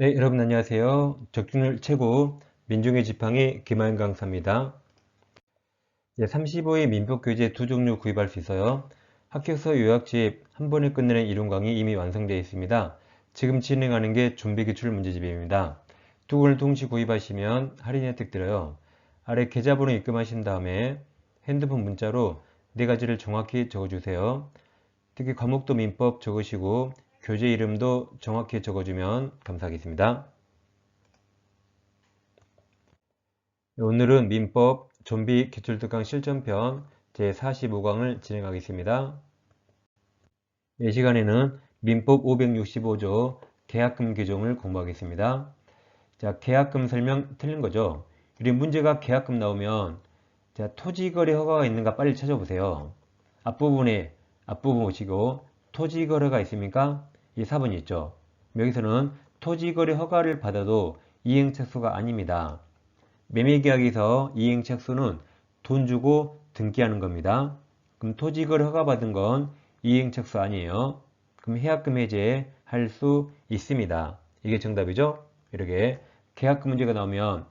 네, 여러분 안녕하세요. 적중률 최고 민중의 지팡이 김하연 강사입니다. 네, 35의 민법교재 두 종류 구입할 수 있어요. 학교서 요약집 한 번에 끝내는 이론 강의 이미 완성되어 있습니다. 지금 진행하는 게 준비 기출 문제집입니다. 두 권을 동시 구입하시면 할인 혜택 드려요. 아래 계좌번호 입금하신 다음에 핸드폰 문자로 네 가지를 정확히 적어주세요. 특히 과목도 민법 적으시고 교재 이름도 정확히 적어주면 감사하겠습니다. 오늘은 민법 좀비 기출특강 실전편 제45강을 진행하겠습니다. 이 시간에는 민법 565조 계약금 규정을 공부하겠습니다. 자, 계약금 설명 틀린 거죠? 우리 문제가 계약금 나오면 자, 토지거래 허가가 있는가 빨리 찾아보세요. 앞부분에 앞부분 보시고 토지거래가 있습니까? 이 4번이 있죠. 여기서는 토지거래 허가를 받아도 이행책수가 아닙니다. 매매계약에서 이행책수는 돈 주고 등기하는 겁니다. 그럼 토지거래 허가 받은 건 이행책수 아니에요. 그럼 해약금 해제 할 수 있습니다. 이게 정답이죠? 이렇게 계약금 문제가 나오면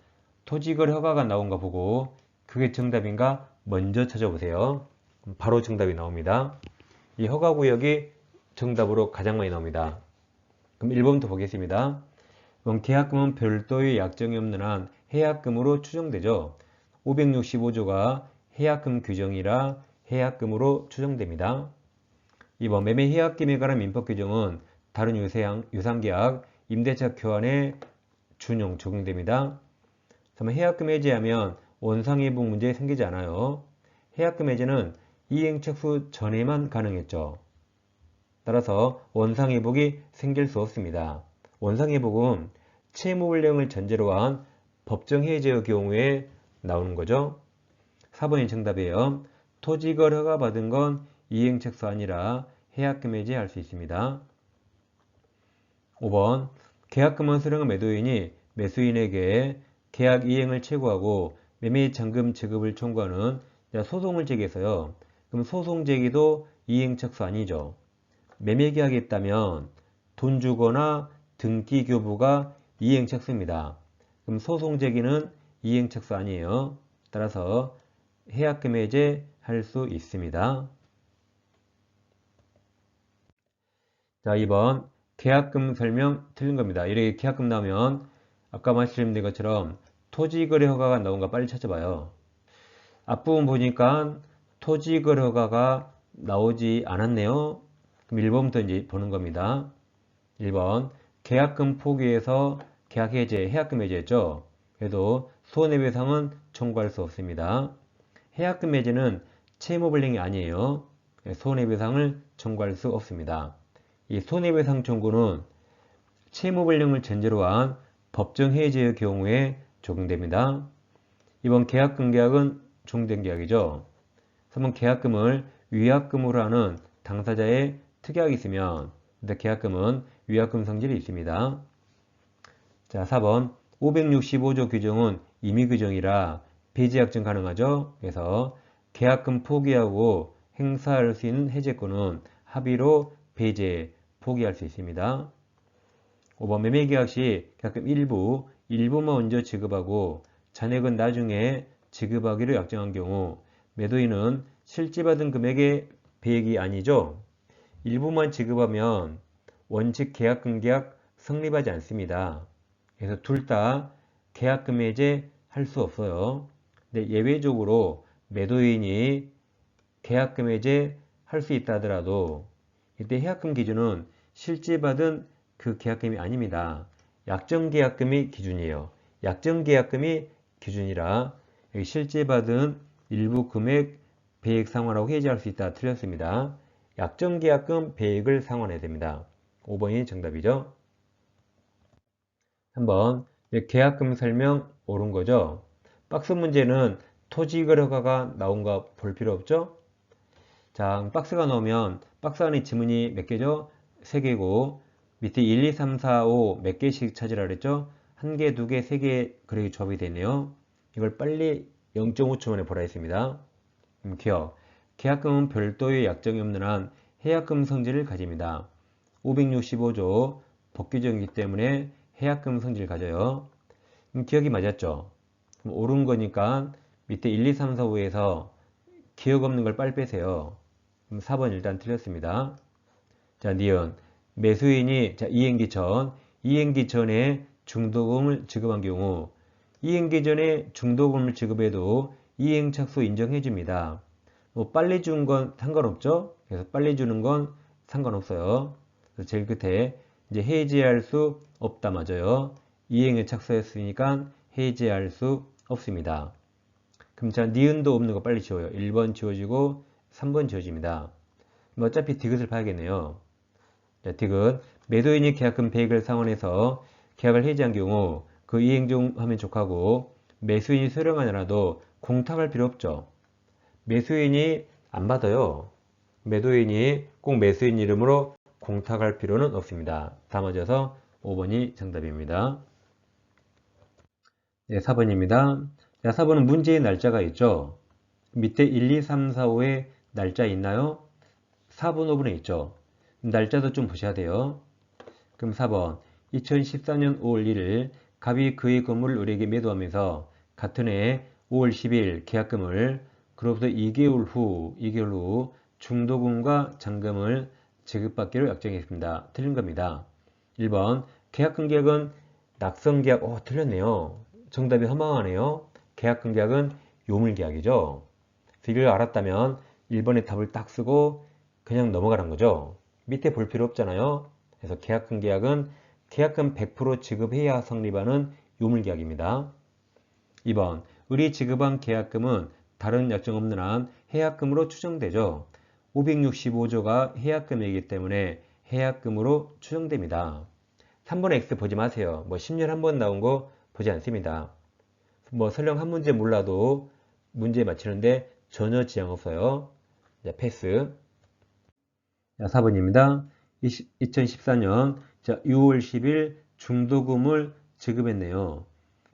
토지거래 허가가 나온가 보고 그게 정답인가 먼저 찾아보세요. 바로 정답이 나옵니다. 이 허가구역이 정답으로 가장 많이 나옵니다. 그럼 1번부터 보겠습니다. 계약금은 별도의 약정이 없는 한 해약금으로 추정되죠. 565조가 해약금 규정이라 해약금으로 추정됩니다. 2번 매매 해약금에 관한 민법 규정은 다른 유상, 유상계약, 임대차 교환에 준용 적용됩니다. 3번 해약금 해제하면 원상회복 문제 생기지 않아요. 해약금 해제는 이행책수 전에만 가능했죠. 따라서 원상회복이 생길 수 없습니다. 원상회복은 채무불량을 전제로 한 법정해제의 경우에 나오는 거죠. 4번이 정답이에요. 토지걸 허가받은 건 이행책수 아니라 해약금 해제 할 수 있습니다. 5번 계약금은 수령한 매도인이 매수인에게 계약 이행을 최고하고 매매 잔금 지급을 청구하는 소송을 제기해서요. 그럼 소송 제기도 이행책수 아니죠. 매매계약이 있다면 돈 주거나 등기 교부가 이행책수입니다. 그럼 소송 제기는 이행책수 아니에요. 따라서 해약금 해제 할 수 있습니다. 자, 2번 계약금 설명 틀린 겁니다. 이렇게 계약금 나오면 아까 말씀드린 것처럼 토지거래 허가가 나온가 빨리 찾아봐요. 앞부분 보니까 토지거래 허가가 나오지 않았네요. 그럼 1번부터 이제 보는 겁니다. 1번 계약금 포기해서 계약 해제, 해약금 해제했죠. 그래도 손해배상은 청구할 수 없습니다. 해약금 해제는 채무불량이 아니에요. 손해배상을 청구할 수 없습니다. 이 손해배상 청구는 채무불량을 전제로 한 법정 해제의 경우에 적용됩니다. 이번 계약금 계약은 종된 계약이죠. 3번 계약금을 위약금으로 하는 당사자의 특약이 있으면 계약금은 위약금 성질이 있습니다. 자, 4번 565조 규정은 임의 규정이라 폐지 약정 가능하죠. 그래서 계약금 포기하고 행사할 수 있는 해제권은 합의로 배제, 포기할 수 있습니다. 5번 매매계약 시 계약금 일부, 일부만 먼저 지급하고 잔액은 나중에 지급하기로 약정한 경우 매도인은 실제 받은 금액의 배액이 아니죠. 일부만 지급하면 원칙 계약 금 계약 성립하지 않습니다. 그래서 둘 다 계약금 해제 할 수 없어요. 근데 예외적으로 매도인이 계약금 해제 할 수 있다 하더라도 이때 해약금 기준은 실제 받은 그 계약금이 아닙니다. 약정 계약금이 기준이에요. 약정 계약금이 기준이라 실제 받은 일부 금액 배액 상환하고 해지할 수 있다 틀렸습니다. 약정계약금 배액을 상환해야 됩니다. 5번이 정답이죠. 3번 계약금 설명 옳은 거죠. 박스 문제는 토지 거래가가 나온가 볼 필요 없죠. 자, 박스가 나오면 박스 안에 지문이 몇 개죠? 3개고 밑에 1, 2, 3, 4, 5 몇 개씩 찾으라 그랬죠? 한 개, 두 개, 세개 그래이 조합이 되네요. 이걸 빨리 0.5초 만에 보라 했습니다. 음, 기억. 계약금은 별도의 약정이 없는 한 해약금 성질을 가집니다. 565조 법규정이기 때문에 해약금 성질을 가져요. 그럼 기억이 맞았죠? 그럼 옳은 거니까 밑에 1, 2, 3, 4, 5에서 기억 없는 걸 빨리 빼세요. 그럼 4번 일단 틀렸습니다. 자, 니은. 매수인이 자, 이행기 전, 이행기 전에 중도금을 지급한 경우 이행기 전에 중도금을 지급해도 이행착수 인정해 줍니다. 뭐 빨리 준건 상관없죠? 그래서 빨리 주는 건 상관없어요. 그래서 제일 끝에 이제 해지할 수 없다 맞아요. 이행에 착수했으니까 해지할 수 없습니다. 그럼 자, 니은도 없는 거 빨리 지워요. 1번 지워지고 3번 지워집니다. 어차피 디귿을 봐야겠네요. 자, 디귿. 매도인이 계약금 100을 상환해서 계약을 해지한 경우 그 이행 중 하면 족하고 매수인이 수령하느라도 공탁할 필요 없죠. 매수인이 안 받아요. 매도인이 꼭 매수인 이름으로 공탁할 필요는 없습니다. 다 맞아서 5번이 정답입니다. 네, 4번입니다. 자, 4번은 문제의 날짜가 있죠. 밑에 1, 2, 3, 4, 5에 날짜 있나요? 4번, 5번에 있죠. 날짜도 좀 보셔야 돼요. 그럼 4번 2014년 5월 1일 갑이 그의 건물을 우리에게 매도하면서 같은 해 5월 10일 계약금을 그로부터 2개월 후 2개월 후 중도금과 잔금을 지급받기로 약정했습니다. 틀린 겁니다. 1번 계약금 계약은 낙성 계약 어 틀렸네요. 정답이 허망하네요. 계약금 계약은 요물 계약이죠. 이를 알았다면 1번의 답을 딱 쓰고 그냥 넘어가는 거죠. 밑에 볼 필요 없잖아요. 그래서 계약금 계약은 계약금 100% 지급해야 성립하는 요물계약입니다. 2번 의리 지급한 계약금은 다른 약정 없는 한 해약금으로 추정되죠. 565조가 해약금이기 때문에 해약금으로 추정됩니다. 3번 X 보지 마세요. 뭐 10년 한 번 나온 거 보지 않습니다. 뭐 설령 한 문제 몰라도 문제 맞히는데 전혀 지장 없어요. 자, 패스. 자, 4번입니다. 2014년 자, 6월 10일 중도금을 지급했네요.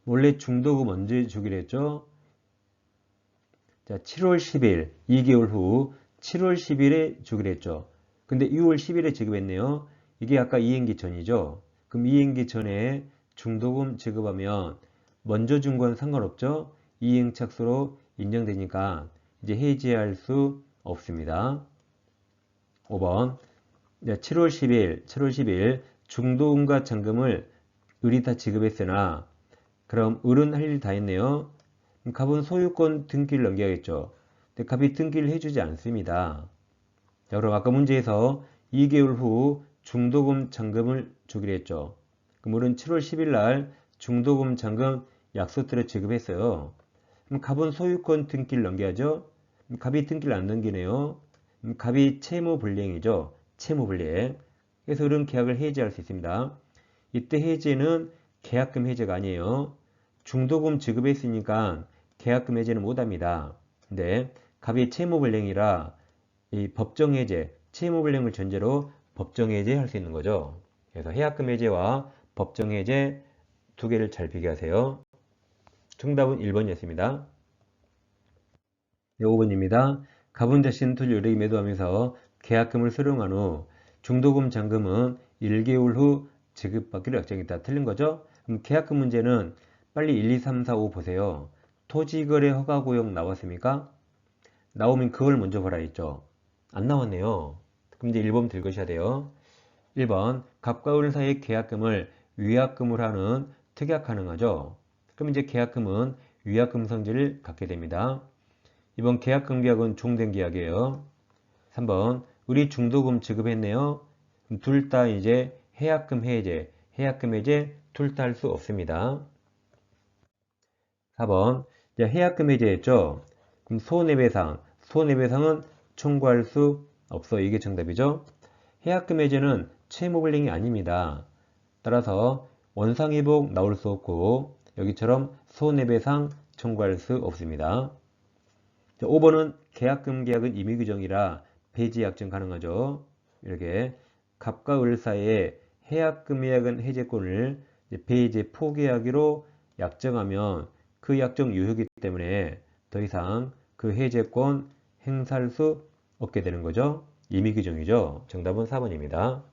원래 중도금 언제 주기로 했죠? 자, 7월 10일, 2개월 후 7월 10일에 주기로 했죠. 근데 6월 10일에 지급했네요. 이게 아까 이행기 전이죠. 그럼 이행기 전에 중도금 지급하면 먼저 준 건 상관없죠. 이행착수로 인정되니까 이제 해지할 수 없습니다. 5번 7월 10일, 7월 10일 중도금과 잔금을 을이 다 지급했으나 그럼 을은 할 일 다 했네요. 갑은 소유권 등기를 넘겨야겠죠. 근데 갑이 등기를 해주지 않습니다. 자, 그럼 아까 문제에서 2개월 후 중도금 잔금을 주기로 했죠. 그럼 을은 7월 10일 날 중도금 잔금 약속대로 지급했어요. 그럼 갑은 소유권 등기를 넘겨야죠. 갑이 등기를 안 넘기네요. 갑이 채무 불이행이죠. 채무 불이행. 그래서 을은 계약을 해지할 수 있습니다. 이때 해지는 계약금 해제가 아니에요. 중도금 지급했으니까 계약금 해제는 못합니다. 근데 갑이 채무불량이라 이 법정 해제, 채무불량을 전제로 법정 해제 할 수 있는 거죠. 그래서 해약금 해제와 법정 해제 두 개를 잘 비교하세요. 정답은 1번이었습니다. 5번입니다. 갑은 자신 토지를 을에게 매도하면서 계약금을 수령한 후 중도금 잔금은 1개월 후 지급받기로 약정했다. 틀린 거죠? 그럼 계약금 문제는 빨리 1, 2, 3, 4, 5 보세요. 토지거래 허가 고용 나왔습니까? 나오면 그걸 먼저 보라 했죠. 안 나왔네요. 그럼 이제 1번 들으셔야 돼요. 1번 갑과 을 사이의 계약금을 위약금으로 하는 특약 가능하죠. 그럼 이제 계약금은 위약금 성질을 갖게 됩니다. 이번 계약금 계약은 종된 계약이에요. 3번 우리 중도금 지급했네요. 둘 다 이제 해약금 해제, 해약금 해제 둘 다 할 수 없습니다. 4번 해약금 해제했죠. 그럼 손해배상, 손해배상은 청구할 수 없어. 이게 정답이죠. 해약금 해제는 채무불량이 아닙니다. 따라서 원상회복 나올 수 없고 여기처럼 손해배상 청구할 수 없습니다. 5번은 계약금 계약은 임의 규정이라 배지 약정 가능하죠. 이렇게 갑과 을 사이에 해약금 계약은 해제권을 배제 포기하기로 약정하면 그 약정 유효이기 때문에 더 이상 그 해제권 행사할 수 없게 되는 거죠. 임의 규정이죠. 정답은 4번입니다.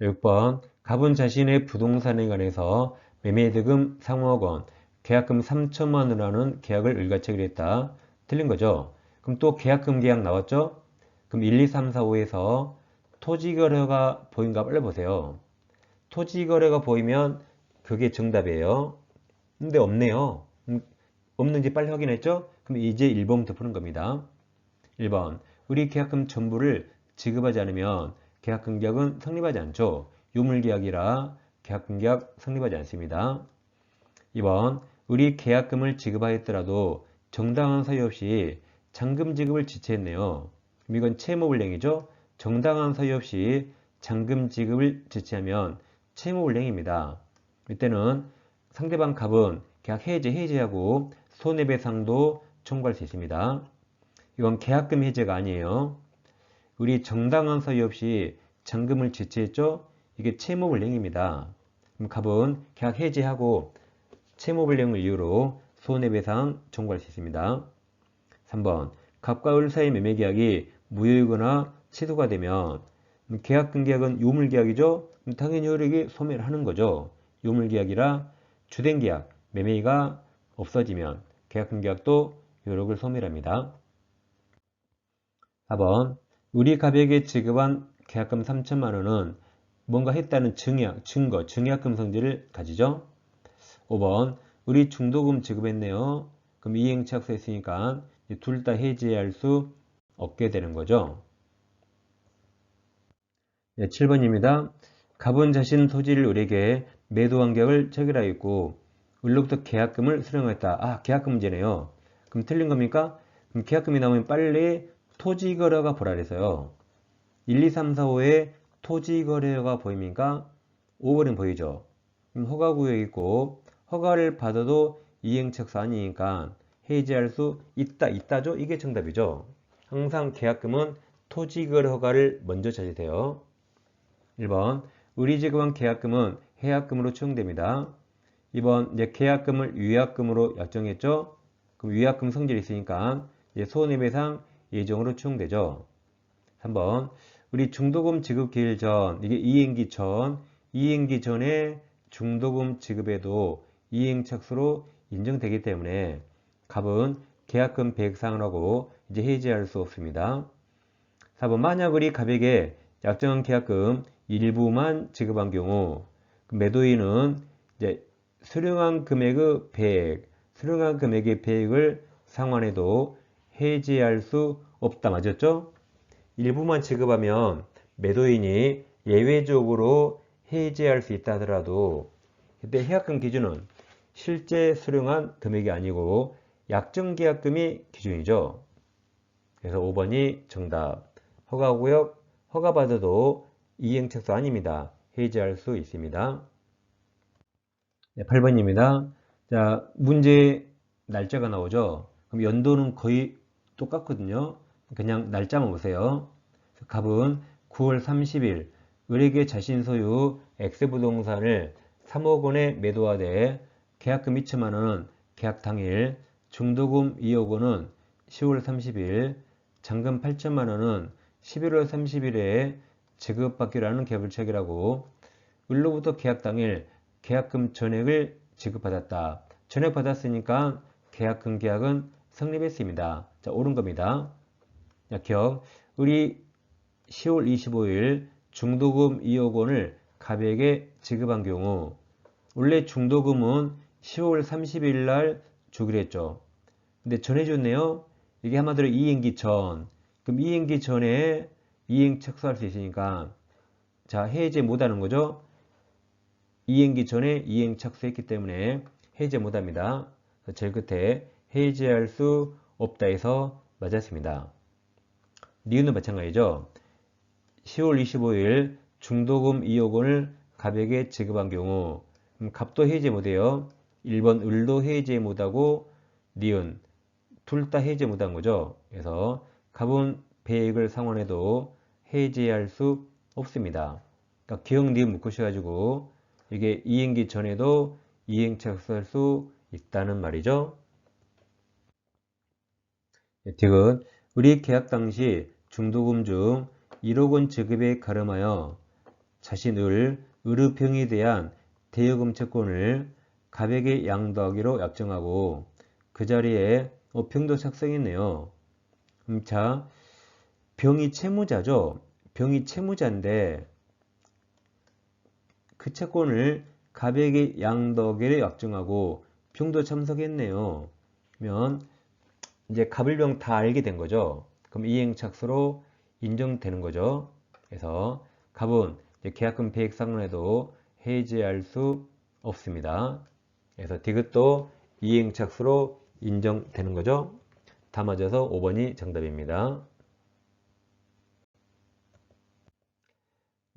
6번 갑은 자신의 부동산에 관해서 매매대금 3억 원, 계약금 3천만 원이라는 계약을 일가 체결 했다. 틀린 거죠. 그럼 또 계약금 계약 나왔죠? 그럼 1, 2, 3, 4, 5에서 토지거래가 보인가 빨리 보세요. 토지거래가 보이면 그게 정답이에요. 근데 없네요. 음, 없는지 빨리 확인했죠? 그럼 이제 1번부터 푸는 겁니다. 1번 우리 계약금 전부를 지급하지 않으면 계약금 계약은 성립하지 않죠. 유물계약이라 계약금 계약 성립하지 않습니다. 2번 우리 계약금을 지급하였더라도 정당한 사유 없이 잔금 지급을 지체했네요. 그럼 이건 채무불량이죠. 정당한 사유 없이 잔금 지급을 지체하면 채무불량입니다. 이때는 상대방 갑은 계약 해제 해제하고 손해배상도 청구할 수 있습니다. 이건 계약금 해제가 아니에요. 우리 정당한 사유 없이 잔금을 지체했죠? 이게 채무불량입니다. 그럼 갑은 계약 해제하고 채무불량을 이유로 손해배상 청구할 수 있습니다. 3번 갑과 을 사이 매매계약이 무효이거나 취소가 되면 계약근계약은 유물계약이죠. 당연히 효력이 소멸 하는 거죠. 유물계약이라 주된 계약, 매매가 없어지면 계약근계약도 효력을 소멸합니다. 4번 우리 가백에 지급한 계약금 3천만 원은 뭔가 했다는 증약, 증거, 증약금 성질을 가지죠. 5번 우리 중도금 지급했네요. 그럼 이행치 약서했으니까 둘 다 해지할 수 없게 되는 거죠. 네, 7번입니다. 갑은 자신 토지를 을에게 매도한 계약을 체결하였고 을로부터 계약금을 수령했다. 아 계약금 문제네요. 그럼 틀린 겁니까? 그럼 계약금이 나오면 빨리 토지거래가 보라 그래서요. 1, 2, 3, 4, 5에 토지거래가 보입니까? 5번은 보이죠. 그럼 허가구역이 있고 허가를 받아도 이행책사 아니니까 해지할 수 있다, 있다죠? 이게 정답이죠. 항상 계약금은 토지거래 허가를 먼저 찾으세요. 1번 우리 지급한 계약금은 해약금으로 추정됩니다. 2번 이제 계약금을 위약금으로 약정했죠. 그럼 위약금 성질이 있으니까 이제 손해배상 예정으로 추정되죠. 3번 우리 중도금 지급 기일 전 이게 이행기 전 이행기 전에 중도금 지급에도 이행착수로 인정되기 때문에 갑은 계약금 배액상을 하고 이제 해지할 수 없습니다. 4번 만약 우리 갑에게 약정한 계약금 일부만 지급한 경우 그 매도인은 이제 수령한 금액의 배액, 수령한 금액의 배액을 상환해도 해지할 수 없다. 맞았죠? 일부만 지급하면 매도인이 예외적으로 해지할 수 있다 하더라도 그때 해약금 기준은 실제 수령한 금액이 아니고 약정계약금이 기준이죠. 그래서 5번이 정답. 허가구역 허가받아도 이행책수 아닙니다. 해지할 수 있습니다. 네, 8번입니다. 자, 문제 날짜가 나오죠. 그럼 연도는 거의 똑같거든요. 그냥 날짜만 보세요. 갑은 9월 30일 을에게 자신 소유 X부동산을 3억 원에 매도하되 계약금 2천만 원은 계약 당일, 중도금 2억 원은 10월 30일, 잔금 8천만 원은 11월 30일에 지급받기로 하는 체결하고 을로부터 계약 당일 계약금 전액을 지급받았다. 전액 받았으니까 계약금 계약은 성립했습니다. 자, 옳은 겁니다. 자, 기억. 우리 10월 25일 중도금 2억 원을 갑에게 지급한 경우 원래 중도금은 10월 30일 날 주기로 했죠. 근데 전해줬네요. 이게 한마디로 이행기 전. 그럼 이행기 전에 이행 착수할 수 있으니까 자 해제 못하는 거죠. 이행기 전에 이행 착수했기 때문에 해제 못합니다. 제일 끝에 해제할 수 없다 해서 맞았습니다. 니은도 마찬가지죠. 10월 25일 중도금 2억 원을 갑에게 지급한 경우 갑도 해제 못해요. 1번 을도 해제 못하고 니은 둘 다 해제 못한 거죠. 그래서 갑은 배액을 상환해도 해제할 수 없습니다. 그러니까 기억 니은 묶으셔가지고 이게 이행기 전에도 이행 착수할 수 있다는 말이죠. 디귿 우리 계약 당시 중도금 중 1억 원 지급에 가름하여 자신을 의료병에 대한 대여금 채권을 가백의 양도하기로 약정하고 그 자리에 어, 병도 작성했네요. 음, 자, 병이 채무자죠. 병이 채무자인데 그 채권을 가백의 양도하기로 약정하고 병도 참석했네요. 그러면 이제 갑을 병 다 알게 된 거죠. 그럼 이행착수로 인정되는 거죠. 그래서 갑은 계약금 배액 상환에도 해지할 수 없습니다. 그래서 디귿도 이행착수로 인정되는 거죠. 다 맞아서 5번이 정답입니다.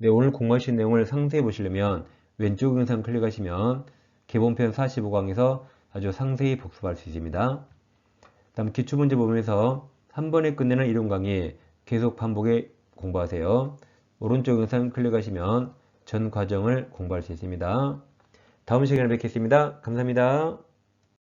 네, 오늘 공부하신 내용을 상세히 보시려면 왼쪽 영상 클릭하시면 기본편 45강에서 아주 상세히 복습할 수 있습니다. 다음 기출문제 부분에서 한 번에 끝내는 이론 강의 계속 반복해 공부하세요. 오른쪽 영상 클릭하시면 전 과정을 공부할 수 있습니다. 다음 시간에 뵙겠습니다. 감사합니다.